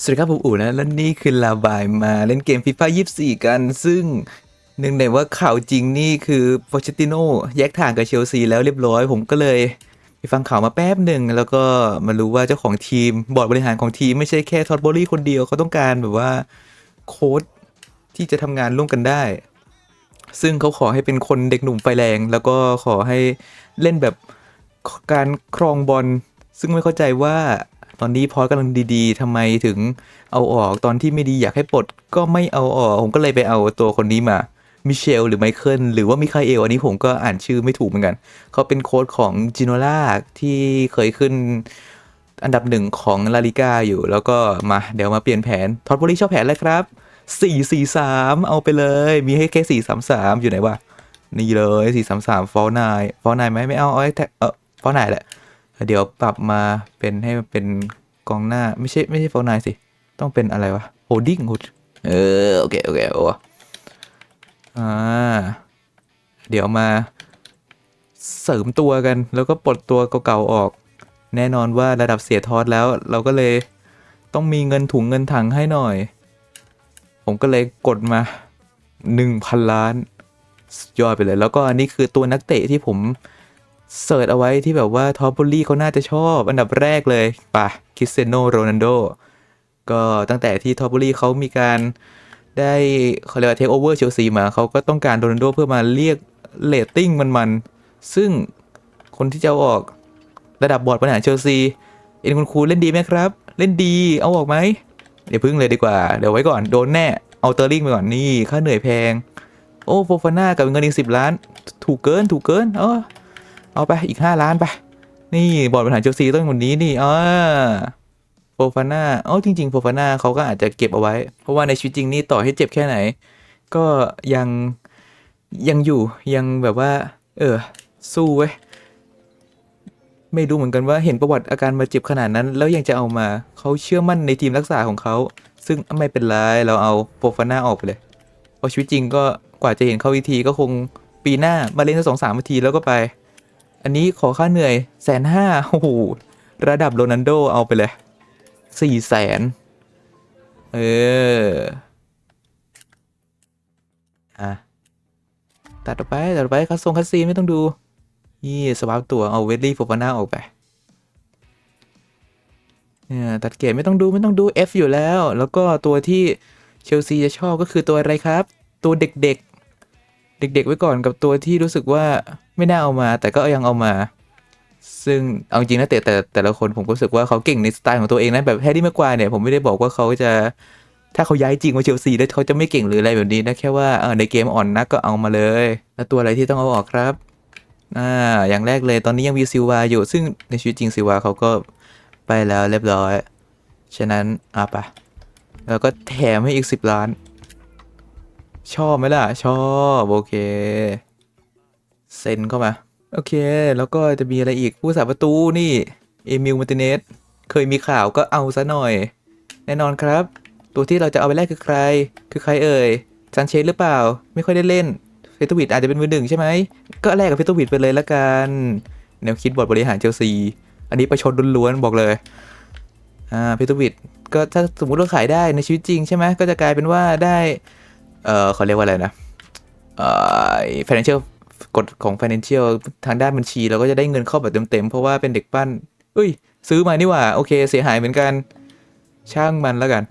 สวัสดีครับผมอู๋นะและนี่คือลาบายมาเล่นเกมฟีฟ่า24กัน ซึ่งหนึ่งในว่าข่าวจริงนี่คือโปเชติโนแยกทางกับเชลซีแล้วเรียบร้อย ผมก็เลยไปฟังข่าวมาแป๊บหนึ่ง แล้วก็มารู้ว่าเจ้าของทีม บอร์ดบริหารของทีมไม่ใช่แค่ทอดบอรี่คนเดียวเขาต้องการแบบว่าโค้ดที่จะทำงานร่วมกันได้ ซึ่งเขาขอให้เป็นคนเด็กหนุ่มไฟแรง แล้วก็ขอให้เล่นแบบการครองบอลซึ่งไม่เข้าใจว่า ตอนนี้พอสกำลังดีๆทำไมถึงเอาออกตอนที่ไม่ดีอยากให้ปลดก็ไม่เอาออกผมก็เลยไปเอาตัวคนนี้มามิเชลหรือไมเคิลหรือว่ามิคาเอลอันนี้ผมก็อ่านชื่อไม่ถูกเหมือนกัน เขาเป็นโค้ชของจิโนล่าที่เคยขึ้นอันดับหนึ่งของลาลิก้าอยู่ แล้วก็มาเดี๋ยวมาเปลี่ยนแผนทอดบริชอบแผนอะไรครับ 4-4-3 เอาไปเลย มีให้แค่ 4-3-3 อยู่ไหนวะ นี่เลย 4-3-3 ฟอลนายฟอลนายไหมไม่เอา เอาไอ้แท็กเออฟอลนายแหละ เดี๋ยวปรับมาเป็นให้มันเป็นกองหน้าไม่ใช่ไม่ใช่ฟอลนายสิ ต้องเป็นอะไรวะโฮดดิ้งเออ โอเค โอเคโอ้อ่าเดี๋ยวมาเสริมตัวกัน แล้วก็ปลดตัวเก่าๆออก แน่นอนว่าระดับเสียทอดแล้ว เราก็เลยต้องมีเงินถุงเงินถังให้หน่อย ผมก็เลยกดมา 1,000 ล้านยอดไปเลย แล้วก็อันนี้คือตัวนักเตะที่ผม เสิร์ชเอาไว้ที่แบบว่าทอปบอลี่เขาน่าจะชอบ อันดับแรกเลยป่ะคริสเตียโนโรนัลโดก็ตั้งแต่ที่ทอปบอลี่เขามีการได้เขาเรียกว่าเทคโอเวอร์เชลซีมาเขาก็ต้องการโรนัลโดเพื่อมาเรียกเรตติ้งมันๆ ซึ่งคนที่จะออกระดับบอร์ดบริหารเชลซี เอ็นคุณครูเล่นดีไหมครับ เล่นดีเอาออกไหมเดี๋ยวพึ่งเลยดีกว่า เดี๋ยวไว้ก่อนโดนแน่ เอาเตอร์ลิงไปก่อนนี่ค่าเหนื่อยแพง โอ้โฟฟาน่ากับเงินอีกสิบล้าน ถูกเกินถูกเกินเออ เอาไปอีกห้าล้านไป นี่บอร์ดบริหารเชลซีต้องคนนี้นี่อ่าโฟฟาน่าเอ้าจริงๆโฟฟาน่าเขาก็อาจจะเก็บเอาไว้ เพราะว่าในชีวิตจริงนี่ต่อให้เจ็บแค่ไหน ก็ยังยังอยู่ยังแบบว่า เออ สู้เว้ยไม่รู้เหมือนกันว่าเห็นประวัติอาการบาเจ็บขนาดนั้น แล้วยังจะเอามาเขาเชื่อมั่นในทีมรักษาของเขา ซึ่งไม่เป็นไรเราเอาโปฟาน่าออกไปเลยเพราะชีวิตจริงก็กว่าจะเห็นเขาวิธีก็คงปีหน้ามาเล่นสักสองสามนาทีแล้วก็ไป อันนี้ขอค่าเหนื่อยแสนห้าโอ้โหระดับโรนัลโดเอาไปเลยสี่แสนเอออะตัดออกไปตัดออกไปคัสซงคัสซีนไม่ต้องดูนี่สวาปตัวเอาเวดลี่โฟฟาน่าออกไปเนี่ยตัดเกรดไม่ต้องดูไม่ต้องดู F อยู่แล้ว แล้วก็ตัวที่เชลซีจะชอบก็คือตัวอะไรครับ ตัวเด็กๆ เด็กๆ ไว้ก่อนกับตัวที่รู้สึกว่าไม่น่าเอามา แต่ก็ยังเอามา ซึ่งเอาจริงนะแต่แต่แต่ละคนผมก็รู้สึกว่าเขาเก่งในสไตล์ของตัวเองนะแบบแฮร์รี่แม็กควายเนี่ยผมไม่ได้บอกว่าเขาจะถ้าเขาย้ายจริงมาเชลซีแล้วเขาจะไม่เก่งหรืออะไรแบบนี้นะแค่ว่าในเกมอ่อนนักก็เอามาเลย แล้วตัวอะไรที่ต้องเอาออกครับอ่าอย่างแรกเลยตอนนี้ยังมีซิลวาอยู่ ซึ่งในชีวิตจริงซิลวาเขาก็ไปแล้วเรียบร้อย ฉะนั้นอะปะแล้วก็แถมให้อีกสิบล้าน ชอบไหมล่ะ ชอบ โอเค เซ็นเข้ามา โอเค แล้วก็จะมีอะไรอีกผู้สาประตูนี่ เอมิลมาติเนสเคยมีข่าวก็เอาซะหน่อย แน่นอนครับ ตัวที่เราจะเอาไปแลกคือใคร คือใครเอ่ยซันเชสหรือเปล่า ไม่ค่อยได้เล่นเฟตวิดอาจจะเป็นมือหนึ่งใช่ไหม ก็แลกกับเฟตวิดไปเลยละกัน แนวคิดบอร์ดบริหารเชลซี อันนี้ประชดล้วนๆบอกเลย อ่าเฟตวิดก็ถ้าสมมุติเราขายได้ในชีวิตจริงใช่ไหมก็จะกลายเป็นว่าได้ เออเขาเรียกว่าอะไรนะเอ่อ financial กฎของ financial ทางด้านบัญชีเราก็จะได้เงินเข้าแบบเต็มๆ เพราะว่าเป็นเด็กปั้นเอ้ย ซื้อมานี่หว่า โอเค เสียหายเหมือนกัน ช่างมันแล้วกัน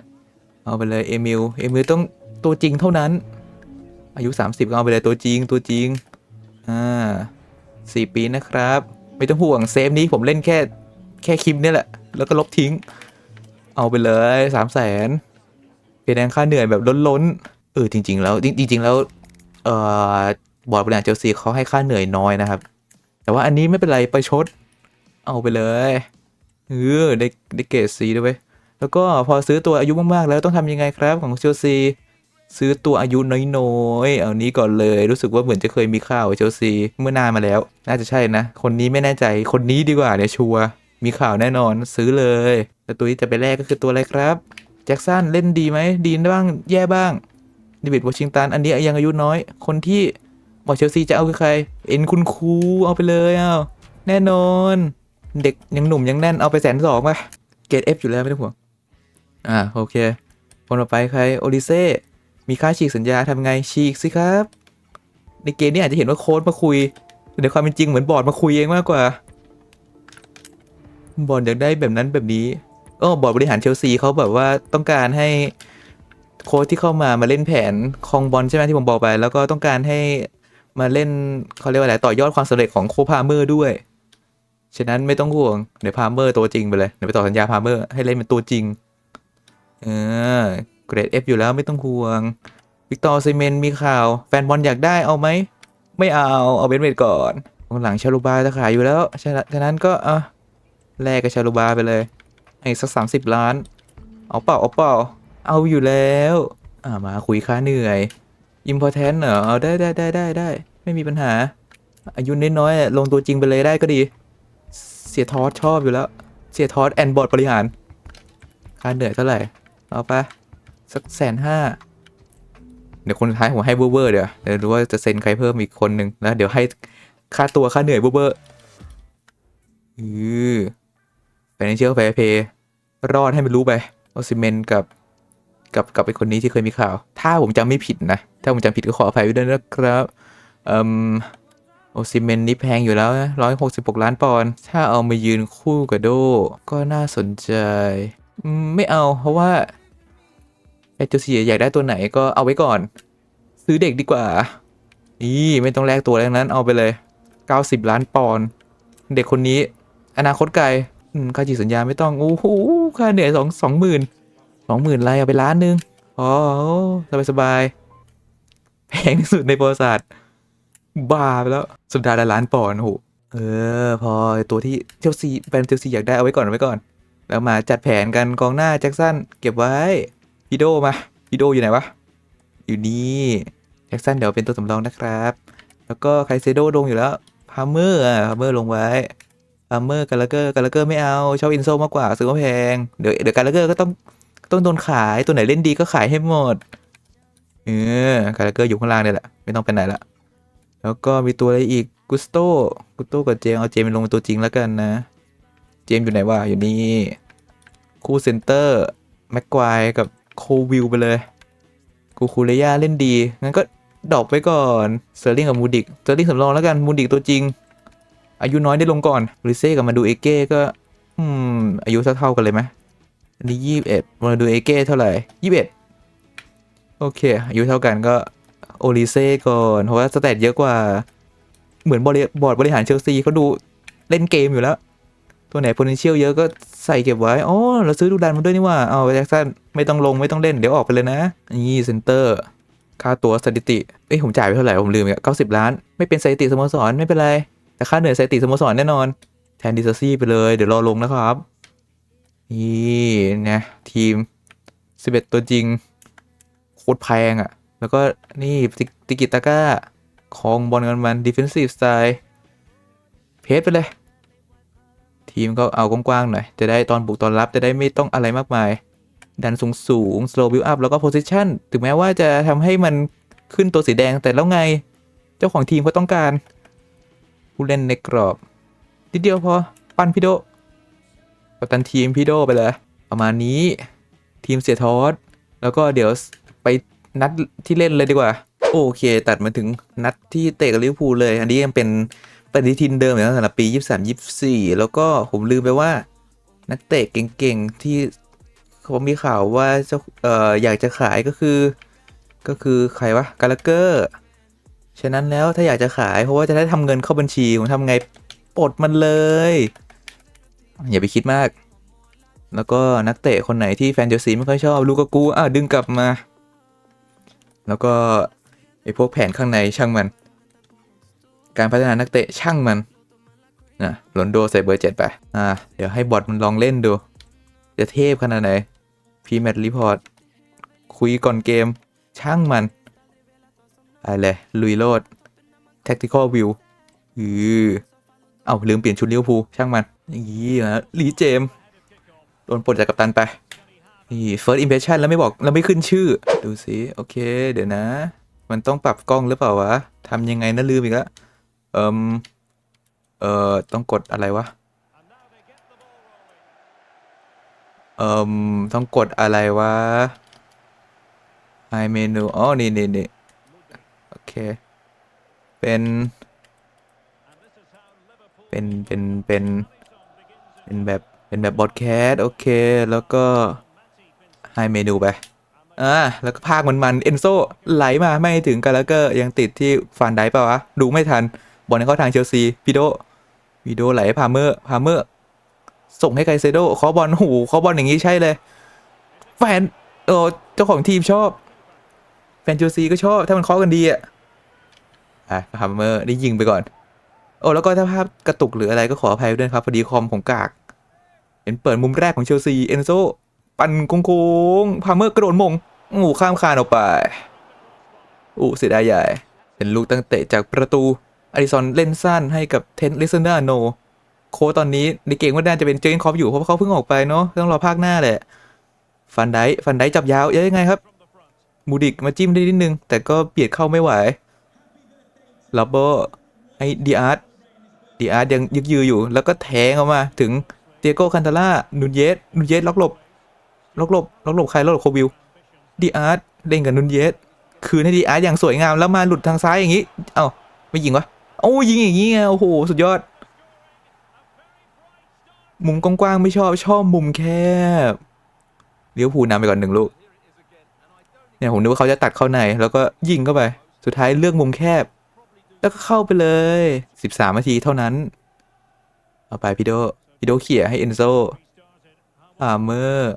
เอาไปเลยเอมิลเอมิลต้องตัวจริงเท่านั้น อายุ 30 ก็เอาไปเลยตัวจริงตัวจริง อ่าสี่ปีนะครับ ไม่ต้องห่วงเซฟนี้ผมเล่นแค่แค่คลิปนี่แหละ แล้วก็ลบทิ้ง เอาไปเลยสามแสนเป็นแรงค่าเหนื่อยแบบล้นๆ เออจริง ๆ แล้วจริง ๆ แล้วเอ่อบอร์ดบริหารเชลซีเขาให้ค่าเหนื่อยน้อยนะครับ แต่ว่าอันนี้ไม่เป็นไรไปชด เอาไปเลยเออได้ได้เกรดซีด้วยเวยแล้วก็พอซื้อตัวอายุมากๆ แล้วต้องทำยังไงครับของเชลซีซื้อตัวอายุน้อยๆ เอานี้ก่อนเลยรู้สึกว่าเหมือนจะเคยมีข่าวเชลซีเมื่อนานมาแล้ว น่าจะใช่นะ คนนี้ไม่แน่ใจคนนี้ดีกว่าเนี่ยชัวรมีข่าวแน่นอนซื้อเลยแต่ตัวที่จะไปแลกก็คือตัวอะไรครับ แจ็คสันเล่นดีไหมดีบ้างแย่บ้าง ดิวิดวอชิงตัน อันนี้ยังอายุน้อย คนที่บอกเชลซีจะเอาคือใคร เอ็นคุณครูเอาไปเลยเอาแน่นอน เด็กยังหนุ่มยังแน่นเอาไปแสนสองป่ะ เกรดเอฟอยู่แล้วไม่ต้องห่วง อ่าโอเค คนต่อไปใครโอลิเซ่ มีค่าฉีกสัญญาทำไงฉีกสิครับ ในเกมนี้อาจจะเห็นว่าโค้ดมาคุย แต่ในความเป็นจริงเหมือนบอร์ดมาคุยเองมากกว่า บอร์ดอยากได้แบบนั้นแบบนี้เออบอร์ดบริหารเชลซีเขาแบบว่าต้องการให้ โค้ชที่เข้ามามาเล่นแผนคองบอลใช่ไหมที่ผมบอกไป แล้วก็ต้องการให้มาเล่นเขาเรียกว่าอะไรต่อยอดความสำเร็จของโคพาเมอร์ด้วย ฉะนั้นไม่ต้องห่วง เดี๋ยวพาเมอร์ตัวจริงไปเลย เดี๋ยวไปต่อสัญญาพาเมอร์ให้เล่นเป็นตัวจริง เออเกรด F อฟอยู่แล้วไม่ต้องห่วงวิกตอร์ซีเมนมีข่าว แฟนบอลอยากได้เอาไหม ไม่เอาเอาเบนเวดก่อนหลังชาลูบาจะขายอยู่แล้ว ฉะนั้นฉะนั้นก็อะแลกกับชาลูบาไปเลยให้สักสามสิบล้าน เอาเปล่าเอาเปล่า เอาอยู่แล้ว อ่ามาคุยค่าเหนื่อยอิมพอร์แทนเหรอเอาได้ได้ได้ได้ได้ไม่มีปัญหา อายุน้อยๆอะลงตัวจริงไปเลยได้ก็ดี เสียทอสชอบอยู่แล้ว เสียทอสแอนบอร์ดบริหาร ค่าเหนื่อยเท่าไหร่ เอาไปสักแสนห้าเดี๋ยวคนท้ายผมให้เวอร์เดี๋ยวเดี๋ยวดูว่าจะเซ็นใครเพิ่มอีกคนหนึ่งแล้วเดี๋ยวให้ค่าตัวค่าเหนื่อยเวอร์ๆอือ financial fair play รอดให้มันรู้ไปโอซิเมนกับ กับกับไอ้คนนี้ที่เคยมีข่าว ถ้าผมจำไม่ผิดนะ ถ้าผมจำผิดก็ขออภัยด้วยนะครับเอ่มโอซิเมนนี่แพงอยู่แล้วนะร้อยหกสิบหกล้านปอนด์ถ้าเอามายืนคู่กับโด ก็น่าสนใจ ไม่เอาเพราะว่าไอ้จ้าเสียอยากได้ตัวไหนก็เอาไว้ก่อน ซื้อเด็กดีกว่านี่ไม่ต้องแลกตัวแล้วนั้นเอาไปเลย 90 ล้านปอนด์เด็กคนนี้ อนาคตไกลค่าจีสัญญาไม่ต้อง โอ้โหค่าเหนื่อยสองสองหมื่น สองหมื่นไรเอาไปล้านหนึ่งอ๋อสบายสบายแพงที่สุดในประวัติศาสตร์บ้าไปแล้วสุดท้ายละล้านปอนด์โหเออ พอตัวที่เชลซีแฟนเชลซีอยากได้เอาไว้ก่อนเอาไว้ก่อน แล้วมาจัดแผนกันกองหน้าแจ็คสันเก็บไว้พีโดมาพีโดอยู่ไหนวะ อยู่นี่แจ็คสันเดี๋ยวเป็นตัวสำรองนะครับ แล้วก็ไคเซโดลงอยู่แล้วพาเมอร์อะพาเมอร์ลงไว้พาเมอร์กาลเกอร์กาลเกอร์ไม่เอาชอบอินโซมากกว่าซื้อมาแพงเดี๋ยวเดี๋ยวกาลเกอร์ก็ต้อง ต้องโดนขายตัวไหนเล่นดีก็ขายให้หมดเออกาลาเกอร์อยู่ข้างล่างเนี่ยแหละไม่ต้องไปไหนละแล้วก็มีตัวอะไรอีกกุสโตกุสโตกับเจมเอาเจมส์ลงเป็นตัวจริงแล้วกันนะ เจมอยู่ไหนวะอยู่นี่คู่เซนเตอร์แม็กควายกับโควิลไปเลยกูคูเรย่าเล่นดีงั้นก็ดอกไปก่อนเซอร์ลิงกับมูดิกเซอร์ลิงสำรองแล้วกันมูดิกตัวจริง อายุน้อยได้ลงก่อนริเซ่กับมาดูเอเก้ก็ อืมอายุเท่าๆกันเลยไหม นนี้ยี่สิบเอ็ดมาดูเอเก้เท่าไหร่ยี่สิบเอ็ดโอเคอายุเท่ากันก็โอลิเซ่ก่อน เพราะว่าสเตตเยอะกว่า เหมือนบริบอร์ดบริหารเชลซีเขาดูเล่นเกมอยู่แล้ว ตัวไหน potential เยอะก็ใส่เก็บไว้อ๋อเราซื้อดูดันมาด้วยนี่ว่าเอาแจ็คสันไม่ต้องลงไม่ต้องเล่นเดี๋ยวออกไปเลยนะ นี่เซนเตอร์ ค่าตัวสถิติ เอ้ยผมจ่ายไปเท่าไหร่ ผมลืมอีกเก้าสิบล้าน ไม่เป็นสถิติสโมสรไม่เป็นไร แต่ค่าเหนื่อยสถิติสโมสรแน่นอน แทนดิซซี่ไปเลยเดี๋ยวรอลงนะครับ นี่นะทีม 11 ตัวจริง โคตรแพงอะ่ะ แล้วก็นี่ติกิตาก้าคองบอลกันมันดิฟเฟนซีฟสไตล์เพจไปเลย ทีมก็เอากว้างๆหน่อย จะได้ตอนบุกตอนรับจะได้ไม่ต้องอะไรมากมาย ดันสูงสูง slow build up แล้วก็ position ถึงแม้ว่าจะทำให้มันขึ้นตัวสีแดงแต่แล้วไง เจ้าของทีมเขาต้องการ ผู้เล่นในกรอบนิดเดียวพอ ปันพี่โด กัปตันทีมพี่โดไปเลย ประมาณนี้ทีมเสียทอสแล้วก็เดี๋ยวไปนัดที่เล่นเลยดีกว่า โอเค ตัดมาถึงนัดที่เตะกับลิเวอร์พูลเลย อันนี้ยังเป็นปฏิทินเดิมอยู่แล้วสำหรับปี 23 24 แล้วก็ผมลืมไปว่า นักเตะเก่งๆ ที่เขามีข่าวว่าจ้าเอ่ออยากจะขายก็คือ ก็คือใครวะกาลเกอร์ฉะนั้นแล้วถ้าอยากจะขายเพราะว่าจะได้ทำเงินเข้าบัญชีผมทำไงปลดมันเลย อย่าไปคิดมาก แล้วก็นักเตะคนไหนที่แฟนเชลซีไม่ค่อยชอบลูกกกูอะดึงกลับมา แล้วก็ไอ้พวกแผนข้างในช่างมัน การพัฒนานักเตะช่างมันนะโรนโดใส่เบอร์เจ็ดไปอ่าเดี๋ยวให้บอทมันลองเล่นดู จะเทพขนาดไหนพีแมทรีพอร์ตคุยก่อนเกมช่างมันไปเลยลุยโลด tactical view อือเอาลืมเปลี่ยนชุดเลิเวอร์พูช่างมัน ย่างนี้นะลีเจม โดนปลดจากกัปตันไป นี่ first impression แล้วไม่บอก แล้วไม่ขึ้นชื่อ ดูสิโอเค เดี๋ยวนะ มันต้องปรับกล้องหรือเปล่าวะทำยังไงนะลืมอีกแล้วเอิมเอ่อ ต้องกดอะไรวะ เอ่มต้องกดอะไรวะไอเมนูอ๋อ นี่นี่นี่โอเค เป็น เป็น เป็น เป็น เป็นแบบเป็นแบบบอดแคสโอเค แล้วก็ไฮเมนูไปอ่าแล้วก็ภาคมันมันเอนโซไหลมาไม่ถึงกันแล้วก็ยังติดที่ฟันไดเปล่าวะ ดูไม่ทัน บอลเข้าทางเชลซีพีโดพีโดไหลพาเมอร์พาเมอร์ส่งให้ไกเซโดเคอบอลหูเคอบอลอย่างนี้ใช่เลย แฟนเออเจ้าของทีมชอบ แฟนเชลซีก็ชอบ ถ้ามันเคาะกันดีอะอะพาเมอร์ได้ยิงไปก่อน โอ้แล้วก็ถ้าภาพกระตุกหรืออะไรก็ขออภัยด้วยครับพอดีคอมผมกาก เห็นเปิดมุมแรกของเชลซีเอนโซปั่นโค้งๆพาเมอร์กระโดดมงโอ้ข้ามคานออกไปอู้เสียดายใหญ่ เป็นลูกตั้งเตะจากประตูอดิสันเล่นสั้นให้กับเทนลิซเนอร์โน โคตอนนี้ในเกมว่าน่าจะเป็นเจอร์เกนคอปอยู่เพราะว่าเขาเพิ่งออกไปเนาะต้องรอภาคหน้าแหละ ฟันไดฟันไดจับยาวเอ้ยยังไงครับ มูดิกมาจิ้มได้นิดนึง แต่ก็เบียดเข้าไม่ไหวลับเบอร์ให้ดีอาร์ตดีอาร์ตยังยึกยืออยู่ แล้วก็แทงออกมาถึง เตียโกคันตาล่านุนเยสนุนเยสล็อกหลบล็อกหลบล็อกหลบใครล็อกหลบโควิลดีอาร์ตเล่นกับนุนเยสคืนให้ดีอาร์ตอย่างสวยงามแล้วมาหลุดทางซ้ายอย่างนี้ เอ้าไม่ยิงวะโอ้ยิงอย่างนี้ไงโอ้โหสุดยอด มุมกว้างๆไม่ชอบชอบมุมแคบเลี้ยวภูนำไปก่อนหนึ่งลูกเนี่ยผมนึกว่าเขาจะตัดเข้าใน แล้วก็ยิงเข้าไป สุดท้ายเลือกมุมแคบ แล้วก็เข้าไปเลย 13นาทีเท่านั้น เอาไปพี่โด พี่โดเขี่ยให้เอนโซอาเมอร์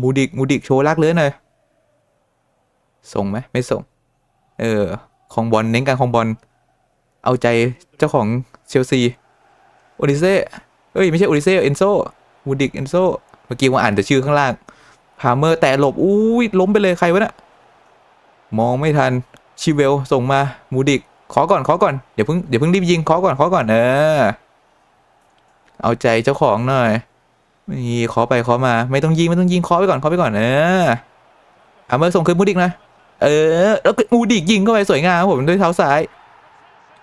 มูดิกมูดิกโชว์ลากเลื้อยหน่อยส่งไหมไม่ส่ง เออของบอลเน้นการของบอลเอาใจเจ้าของเชลซีโอดิเซ่เอ้ยไม่ใช่โอดิเซ่เอนโซมูดิกเอนโซเมื่อกี้ว่าอ่านแต่ชื่อข้างล่างพาเมอร์แต่หลบอุ้ยล้มไปเลยใครวะน่ะมองไม่ทันชิเวลส่งมามูดิกขอก่อนขอก่อนเดี๋ยวเพิ่งเดี๋ยวเพิ่งรีบยิงขอก่อนขอก่อนเออ เอาใจเจ้าของหน่อยนี่ขอไปขอมา ไม่ต้องยิงไม่ต้องยิงขอไปก่อนขอไปก่อนเออพาเมอร์ส่งคืนมูดิกนะ เออ แล้วก็มูดิกยิงเข้าไปสวยงามครับผมด้วยเท้าซ้าย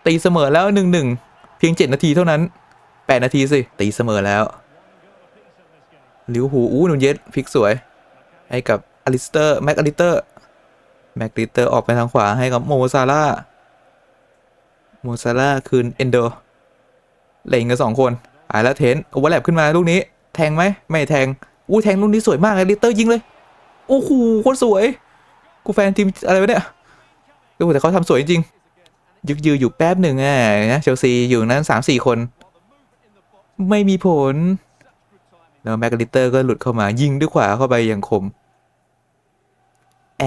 ตีเสมอแล้วหนึ่งหนึ่งเพียงเจ็ดนาทีเท่านั้นแปดนาทีสิ ตีเสมอแล้วลิวอร์พูอู้นุนเย็ดพลิกสวย ให้กับอลิสเตอร์แม็กอลิสเตอร์แม็กอลิสเตอร์ออกไปทางขวาให้กับโมซาร่าโมซาร่าคืนเอนโดเล่นกันสองคน อ่าแล้วเทนโอเวอร์แลปขึ้นมาลูกนี้ แทงไหมไม่แทงอู้แทงลูกนี้สวยมากเลยลิเตอร์ยิงเลยโอ้โหโคตรสวย กูแฟนทีมอะไรวะเนี่ยก็แต่เขาทำสวยจริงยึกยืออยู่แป๊บหนึ่งอะนะเชลซีอยู่นั้นสามสี่คน ไม่มีผล แล้วแม็กลิเตอร์ก็หลุดเข้ามายิงด้วยขวาเข้าไปอย่างคมแอ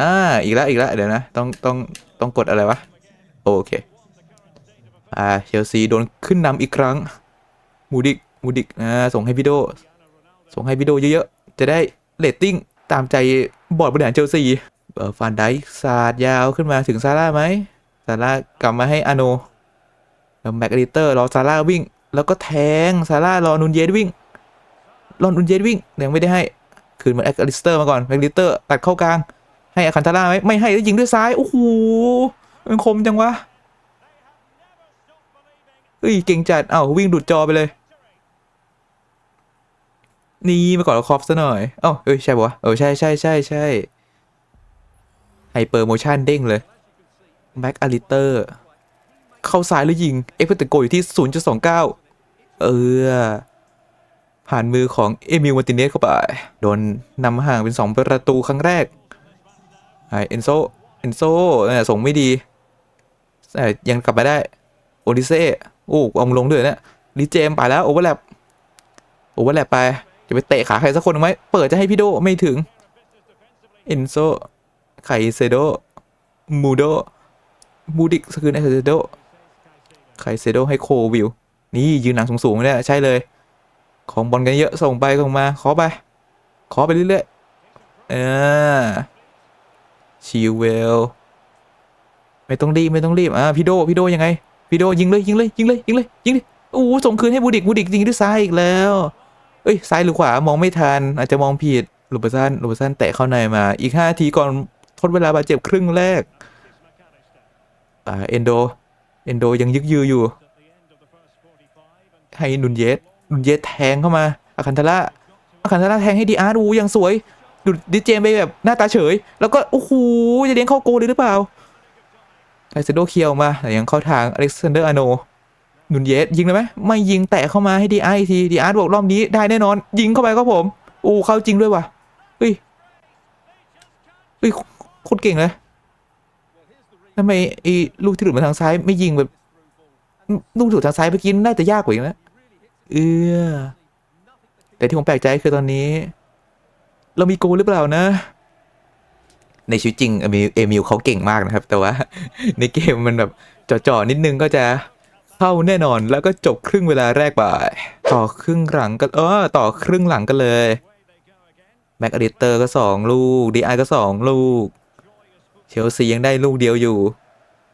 อ่าอีกแล้วอีกแล้วเดี๋ยวนะ ต้องต้องต้องกดอะไรวะ โอเค อ่าเชลซีโดนขึ้นนำอีกครั้ง มูดิก มูดิกอ่าส่งให้พี่โด ส่งให้พี่โดเยอะๆ จะได้เรตติ้งตามใจบอร์ดบริหารเชลซีเออฟานไดค์สาดยาวขึ้นมาถึงซาร่าไหมซาร่ากลับมาให้อโนแล้วแม็กอลิเตอร์รอซาร่าวิ่ง แล้วก็แทงซาร่ารอนุนเยสวิ่งรอนุนเยสวิ่งยังไม่ได้ให้คืนมาแม็กอลิสเตอร์มาก่อนแม็กอลิเตอร์ตัดเข้ากลาง ให้อาคันทาร่าไหมไม่ให้แล้วยิงด้วยซ้ายโอ้โหมันคมจังวะ เฮ้ยเก่งจัดเอ้าวิ่งดูดจอไปเลย นี่มาก่อนคอฟซะหน่อย เอ้าเอ้ยใช่ปะเออใช่ใช่ใช่ใช่ไฮเปอร์โมชั่นเด้งเลยแม็กอลิเตอร์เข้าซ้ายแล้วยิง เอ็กเพรสโกอยู่ที่ 0.29 เออ ผ่านมือของเอมิลมาติเนสเข้าไป โดนนำห่างเป็น 2 ประตูครั้งแรกไอเอนโซ เอนโซเนี่ยส่งไม่ดีแต่ยังกลับมาได้ โอดิเซ่ โอ้เอาลงด้วยเนี่ยลิเจมไปแล้วโอเวอร์แลปโอเวอร์แลปไป จะไปเตะขาใครสักคนไหมเปิดจะให้พี่โดไม่ถึงเอนโซไคเซโดมูโดมูดิกสคืนไอเซโดไคเซโดให้โควิลนี่ยืนหนังสูงๆเนี่ยใช่เลย ของบอลกันเยอะส่งไปส่งมาขอไป ขอไปเรื่อยๆเออชิวเวลไม่ต้องรีบไม่ต้องรีบอะพี่โดพี่โดยังไง พี่โดยิงเลยยิงเลยยิงเลยยิงเลยยิงเลยโอ้โหส่งคืนให้บูดิกบูดิกยิงด้วยซ้ายอีกแล้ว เอ้ยซ้ายหรือขวามองไม่ทันอาจจะมองผิดลูบอร์ซันลูบอร์ซันแตะเข้าในมาอีกห้าทีก่อนทดเวลาบาดเจ็บครึ่งแรกอ่าเอนโดเอนโดยังยึกยืออยู่ ให้นุนเยสนุนเยสแทงเข้ามาอาคันทาร่าอาคันทาร่าแทงให้ดีอาร์ตอูยังสวยดูดิเจมไปแบบหน้าตาเฉย แล้วก็โอ้โหจะเลี้ยงเข้าโกลเลยหรือเปล่า ไคเซโดเคียร์ออกมาแต่ยังเข้าทางอเล็กซานเดอร์อโนนุนเยสยิงเลยไหมไม่ยิงแตะเข้ามาให้ดีอาร์อีกทีดีอาร์บอกรอบนี้ได้แน่นอน ยิงเข้าไปครับผม อู้เข้าจริงด้วยว่ะเฮ้ยเฮ้ยโคตรเก่งเลยทำไมไอ้ลูกที่หลุดมาทางซ้ายไม่ยิงแบบลูกถูกทางซ้ายเมื่อกี้น่าจะยากกว่าอีกนะเออแต่ที่ผมแปลกใจคือตอนนี้ เรามีโกหรือเปล่านะ ในชีวิตจริงเอมิลเอมิลเขาเก่งมากนะครับ แต่ว่าในเกมมันแบบจ่อๆนิดนึงก็จะเข้าแน่นอนแล้วก็จบครึ่งเวลาแรกไปต่อครึ่งหลังกันเออต่อครึ่งหลังกันเลยแม็กอดิเตอร์ก็สองลูกดีไอก็สองลูก เชลซียังได้ลูกเดียวอยู่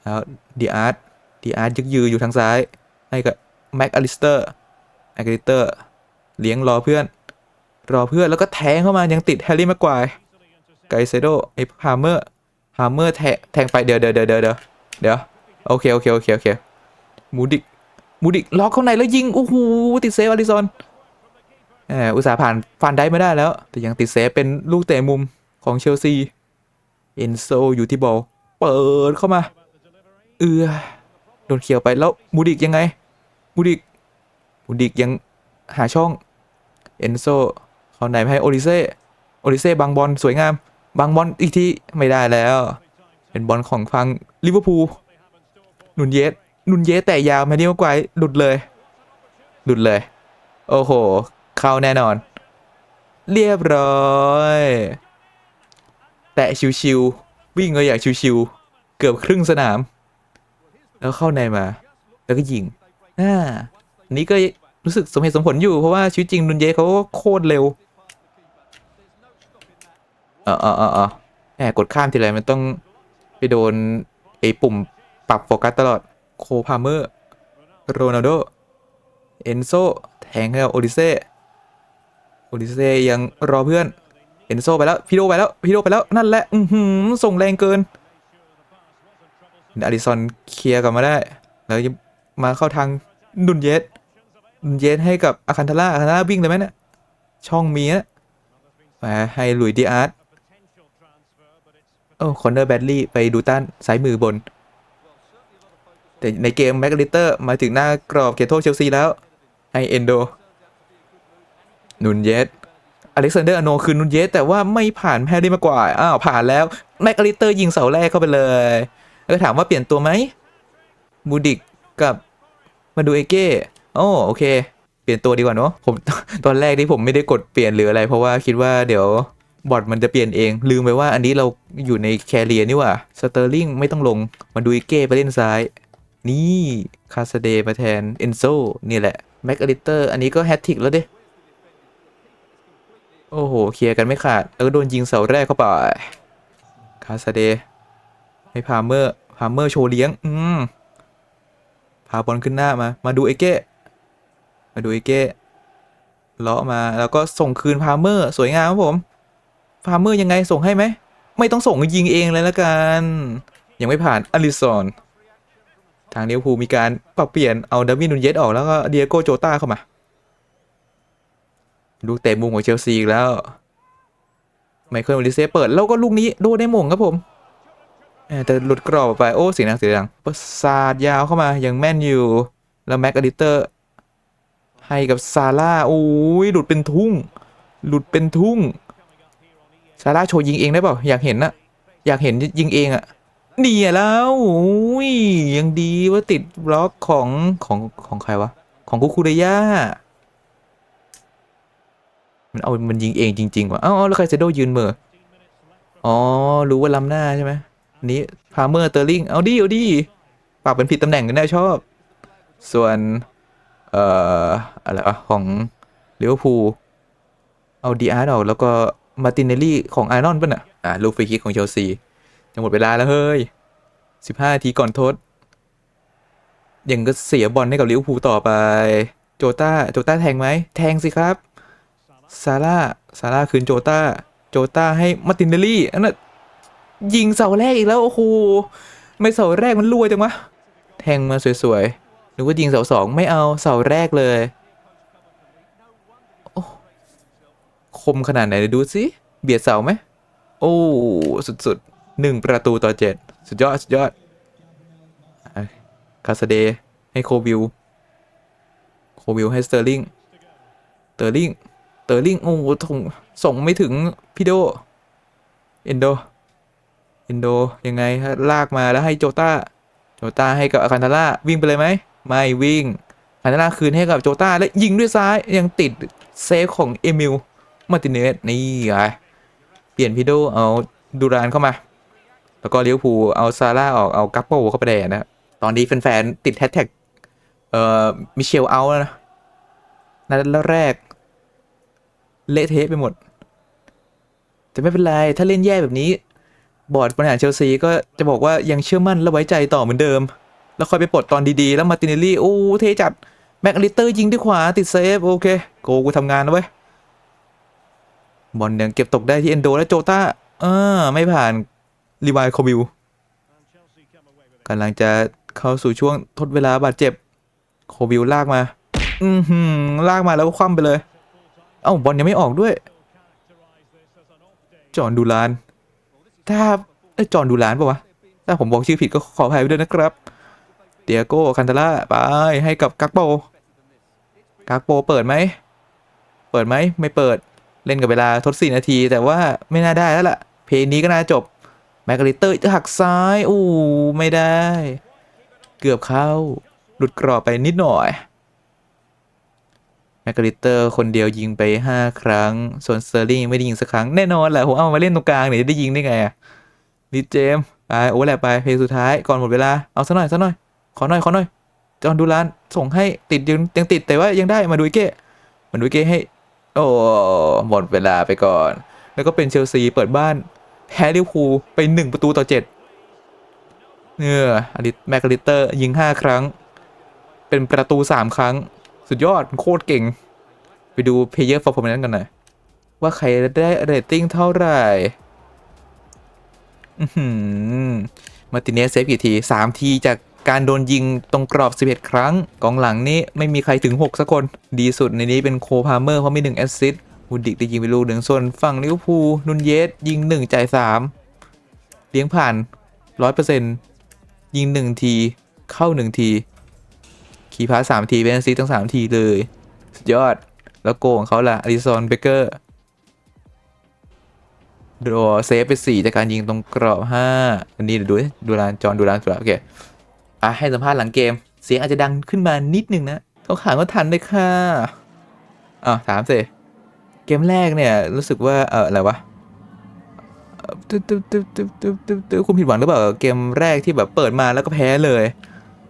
แล้วดีอาร์ตดีอาร์ตยึกยืออยู่ทางซ้ายให้กับแม็กอลิสเตอร์แม็กอลิสเตอร์เลี้ยงรอเพื่อน รอเพื่อนแล้วก็แทงเข้ามายังติดแฮร์รี่แม็กควาย ไกเซโดไอ้ฮาร์เมอร์ฮาร์เมอร์แทงแทงไปเดี๋ยวเดี๋ยวเดี๋ยวเดี๋ยวเดี๋ยวเดี๋ยวโอเคโอเคโอเคโอเคมูดิกมูดิกล็อกเข้าในแล้วยิงโอ้โหติดเซฟอลิซอนแหมอุตสาห์ผ่านฟันได้ไม่ได้แล้ว แต่ยังติดเซฟเป็นลูกเตะมุมของเชลซีเอนโซอยู่ที่บอลเปิดเข้ามา เอือโดนเขียวไปแล้วมูดิกยังไงมูดิกมูดิกยังหาช่องเอนโซเขาไหนให้โอริเซ่โอริเซ่บังบอลสวยงาม บังบอลอีกทีไม่ได้แล้ว เป็นบอลของฟังลิเวอร์พูลนุนเยสนุนเยสแต่ยาวมานี่มากกวหลุดเลยหลุดเลย โอ้โห เข้าแน่นอน เรียบร้อย แตะชิวๆวิ่งก็อยากชิวๆเกือบครึ่งสนาม แล้วเข้าในมา แล้วก็ยิงอ่าอันนี้ก็รู้สึกสมเหตุสมผลอยู่เพราะว่าชีวิตจริงนุนเยสเขาก็โคตรเร็ว เออเออเออเออแหมกดข้ามทีไรมันต้องไปโดนไอ้ปุ่มปรับโฟกัสตลอด โคพาเมอร์ โรนัลโด เอนโซ แทงให้กับโอดิเซ่ โอดิเซ่ยังรอเพื่อน เอนโซไปแล้ว พีโดไปแล้ว พีโดไปแล้วนั่นแหละ อือหือส่งแรงเกินอดิสันเคลียร์กลับมาได้ แล้วยังมาเข้าทางนุนเยสนุนเยสให้กับอาคันทาร่าอาคันทาร่าวิ่งเลยไหมเนะี่ยช่องมีนะมาให้หลุยดีอาร์ต โอ้คอนเนอร์แบดลี่ไปดูต้านซ้ายมือบน แต่ในเกมแม็กลิเตอร์มาถึงหน้ากรอบเขตโทษเชลซีแล้วให้เอนโดนุนเยสอเล็กซานเดอร์อโนคือนุนเยสแต่ว่าไม่ผ่านแฮร์รี่มากกว่า อ้าว ผ่านแล้ว แม็กลิเตอร์ยิงเสาแรกเข้าไปเลย แล้วก็ถามว่าเปลี่ยนตัวไหมบูดิกกับมาดูเอเก้โอ้โอเค เปลี่ยนตัวดีกว่าเนาะผมตอนแรกที่ผมไม่ได้กดเปลี่ยนหรืออะไร เพราะว่าคิดว่าเดี๋ยว บอทมันจะเปลี่ยนเอง ลืมไปว่าอันนี้เราอยู่ในแคเรียนี่ว่าสเตอร์ลิงไม่ต้องลงมาดูเอเก้ไปเล่นซ้าย นี่คาสเดย์มาแทนเอนโซนี่แหละแม็กอลิเตอร์อันนี้ก็แฮตติกแล้วเด้โอ้โห เคลียร์กันไม่ขาด แล้วก็โดนยิงเสาแรกเข้าไปคาสเดย์ให้พาเมอร์พาเมอร์โชว์เลี้ยง อืมพาบอลขึ้นหน้ามา มาดูเอเก้ มาดูเอเก้เลาะมาแล้วก็ส่งคืนพาเมอร์ สวยงามครับผม พาร์มเมอร์ยังไงส่งให้ไหม ไม่ต้องส่งยิงเองเลยละกัน ยังไม่ผ่านอลิซอน ทางเลี้ยวภูมีการปรับเปลี่ยนเอาดาวินนุนเยสออกแล้วก็เดียโกโจต้าเข้ามา ลูกเตะมุมของเชลซีอีกแล้ว ไมเคิลมาริเซ่เปิดแล้วก็ลูกนี้โดนได้หม่งครับผมแต่หลุดกรอบไปโอ้สียงดังสีดังประสาดยาวเข้ามายังแม่นอยู่ แล้วแม็กอดิเตอร์ ให้กับซาร่าโอ้ยหลุดเป็นทุ่ง หลุดเป็นทุ่ง ซาร่าโชว์ยิงเองได้เปล่าอยากเห็นนะอยากเห็นยิงเองอะนี่ยแล้วโอ้ยยังดีว่าติดบล็อกของของของใครวะ ของคุคูเรย่ามันเอามันยิงเองจริงๆว่ะเอ้าแล้วใครเซโดยืนเมืออ๋อ รู้ว่าล้ำหน้าใช่ไหมนนี้พาเมอร์เตอร์ลิงเอาดิเอาดิปรับเป็นผิดตำแหน่งกันได้ชอบ ส่วน เอ่อ อะไรวะของลิเวอร์พูลเอาดีอาร์ออกแล้วก็ มาตินเนลลี่ของไอรอนป่ะน่ะอ่าลูกฟรีคิกของเชลซีจะหมดเวลาแล้วเฮ้ยสิบห้าทีก่อนโทดยังก็เสียบอลให้กับลิเวอร์พูลต่อไป โจตาโจตาแทงไหม แทงสิครับ ซาร่า ซาร่าคืนโจตาโจตาให้มาร์ตินเดลลี่อันนั้นยิงเสาแรกอีกแล้ว โอ้โห ไม่เสาแรกมันรั่วจังวะ แทงมาสวยๆนึกว่ายิงเสาสองไม่เอาเสาแรกเลย โอ้โห คมขนาดไหนดูสิเบียดเสาไหมโอ้สุดๆหนึ่งประตูต่อเจ็ดสุดยอด สุดยอดคาสเดย์ให้โควิลโควิลให้สเตอร์ลิงเตอร์ลิงเตอร์ลิงโอ้โหส่งส่งไม่ถึงพี่โดเอนโดเอนโดยังไงลากมาแล้วให้โจต้าโจต้าให้กับอาคันทาร่าวิ่งไปเลยไหมไม่วิ่งอาคันทาร่าคืนให้กับโจต้าแล้วยิงด้วยซ้ายยังติดเซฟของเอมิล มาติเนสนี่ไงเปลี่ยนพีโดเอาดูรานเข้ามา แล้วก็เลี้ยวภูเอาซาร่าออกเอากัปโปเข้าไปแดนนะตอนนี้แฟนๆติดแฮชแท็กเอ่อมิเชลเอาแล้วนะนัดแรก เละเทะไปหมด แต่ไม่เป็นไร ถ้าเล่นแย่แบบนี้ บอร์ดบริหารเชลซีก็จะบอกว่ายังเชื่อมั่นและไว้ใจต่อเหมือนเดิม แล้วคอยไปปลดตอนดีๆ แล้วมาติเนลลี่ โอ้ เทจัด แม็กอลิเตอร์ยิงด้วยขวาติดเซฟ โอเค โกกูทำงานแล้วเว้ย บอลยังเก็บตกได้ที่เอนโดและโจต้าอ่าไม่ผ่านรีวายโคบิลกำลังจะเข้าสู่ช่วงทดเวลาบาดเจ็บโคบิลลากมา อือหือลากมาแล้วก็คว่ำไปเลย เอ้าบอลยังไม่ออกด้วย จอนดูราน ถ้าจอนดูรานปะวะ ถ้าผมบอกชื่อผิดก็ขออภัยด้วยนะครับเตียโก้คันตาร่าไปให้กับกักโป กักโปเปิดไหม เปิดไหม ไม่เปิด เล่นกับเวลาทดสี่นาที แต่ว่าไม่น่าได้แล้วล่ะ เพลงนี้ก็น่าจบ แมกกาลิเตอร์จะหักซ้ายอู้ไม่ได้ เกือบเข้า หลุดกรอบไปนิดหน่อยแมกกาลิเตอร์คนเดียวยิงไป 5 ครั้ง ส่วนสเตอร์ลิงไม่ได้ยิงสักครั้ง แน่นอนแหละผมเอามาเล่นตรงกลางเนี่ยจะได้ยิงได้ไงอะลิเจมไปโอ้แหละไปเพลงสุดท้ายก่อนหมดเวลา เอาซะหน่อยซะหน่อย ขอหน่อยขอหน่อยจอนดูรานส่งให้ติดยังยังติดแต่ว่ายังได้มาดูเก้มาดูเก้ให้ โอ้หมดเวลาไปก่อน แล้วก็เป็นเชลซีเปิดบ้านแพ้ลิเวอร์พูไปหนึ่งประตูต่อเจ็ดเนี่ยอลิแมกลิเตอร์ยิงห้าครั้ง เป็นประตูสามครั้ง สุดยอดโคตรเก่ง ไปดูเพย์เยอร์ฟอร์ m ม n นั้นกันหน่อย ว่าใครได้เรตติ้งเท่าไหร่มาติเนสเซฟกี่ทีสามทีจาก การโดนยิงตรงกรอบ 11 ครั้ง กองหลังนี่ไม่มีใครถึง 6สักคน ดีสุดในนี้เป็นโคพาเมอร์เพราะมี1แอสซิสต์วูดดิกได้ยิงไปลูกหนึ่งส่วนฝั่งลิเวอร์พูลนุนเยสยิง 1 จ่าย 3 เลี้ยงผ่าน 100%ยิง 1 ที เข้า 1 ที คีพาสามทีเป็นแอสซิสต์ทั้ง 3 ทีเลย สุดยอดแล้วโกของเขาล่ะอลิซอนเบเกอร์ดเซฟไปสี่จากการยิงตรงกรอบห้าอันนี้เดี๋ยวดูดิดูรานจอนดูรานสุดโอเค อะให้สัมภาษณ์หลังเกม เสียงอาจจะดังขึ้นมานิดนึงนะเขาขานว่าทันเลยค่ะอะถามสิเกมแรกเนี่ยรู้สึกว่าเอออะไรวะเอ่อตึ๊บตึ๊บตึ๊บตึ๊บตึ๊บตึ๊บตึ๊บคุณผิดหวังหรือเปล่าเกมแรกที่แบบเปิดมาแล้วก็แพ้เลย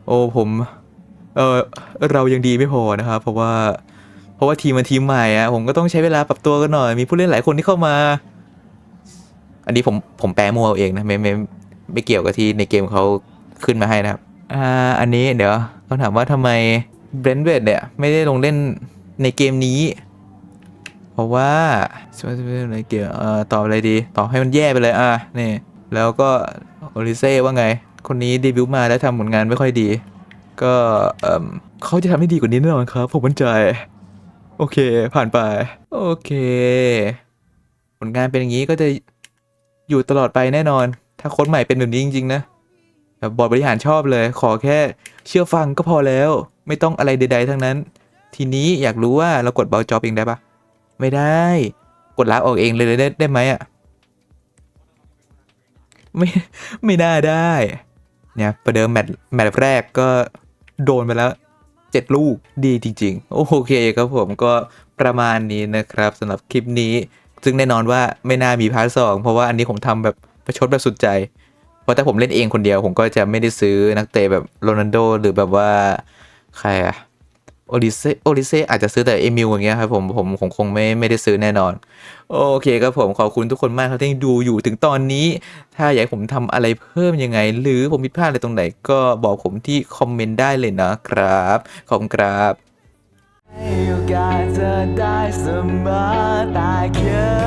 โอ้ผมเออเรายังดีไม่พอนะครับเพราะว่าเพราะว่าทีมมันทีมใหม่อะผมก็ต้องใช้เวลาปรับตัวกันหน่อย มีผู้เล่นหลายคนที่เข้ามา อันนี้ผมผมแปลมัวเอาเองนะไม่ไม่ไม่เกี่ยวกับที่ในเกมเขาขึ้นมาให้นะครับ อ่าอันนี้เดี๋ยวเขาถามว่าทำไมเบรนเวดเนี่ย ไม่ได้ลงเล่นในเกมนี้ เพราะว่าสมัยอะไรเกี่ยวเอ่อตอบอะไรดี ตอบให้มันแย่ไปเลยอะนี่แล้วก็โอลิเซ่ว่าไง คนนี้เดบิวต์มาแล้วทำผลงานไม่ค่อยดี ก็เอ่มเขาจะทำให้ดีกว่านี้แน่นอนครับ ผมมั่นใจ โอเค ผ่านไป โอเค ผลงานเป็นอย่างนี้ก็จะอยู่ตลอดไปแน่นอน ถ้าโค้ชใหม่เป็นแบบนี้จริง ๆ นะ แบบบอร์ดบริหารชอบเลย ขอแค่เชื่อฟังก็พอแล้ว ไม่ต้องอะไรใด ๆ ทั้งนั้น ทีนี้อยากรู้ว่าเรากดเบาจอบเองได้ปะไม่ได้ กดลาออกเองเลยได้ได้ไหมอะไม่ไม่ได้ได้ เนี่ยประเดิมแมตช์แมตช์แรกก็โดนไปแล้วเจ็ดลูกดีจริง ๆ โอเคครับผมก็ประมาณนี้นะครับสำหรับคลิปนี้ ซึ่งแน่นอนว่าไม่น่ามีพาร์ทสองเพราะว่าอันนี้ผมทำแบบประชดแบบสุดใจ ราะถ้าผมเล่นเองคนเดียว ผมก็จะไม่ได้ซื้อนักเตะแบบโรนัลโดหรือแบบว่าใครอะโอลิเซโอลิเซอาจจะซื้อแต่เอมิลอย่างเงี้ยครับผมผมผมคงไม่ไม่ได้ซื้อแน่นอน โอเคครับผมขอบคุณทุกคนมากครับที่ดูอยู่ถึงตอนนี้ ถ้าอยากผมทำอะไรเพิ่มยังไง หรือผมผิดพลาดอะไรตรงไหน ก็บอกผมที่คอมเมนต์ได้เลยนะครับ ขอบคุณครับโอกาสเธอได้เสมอแต่แค่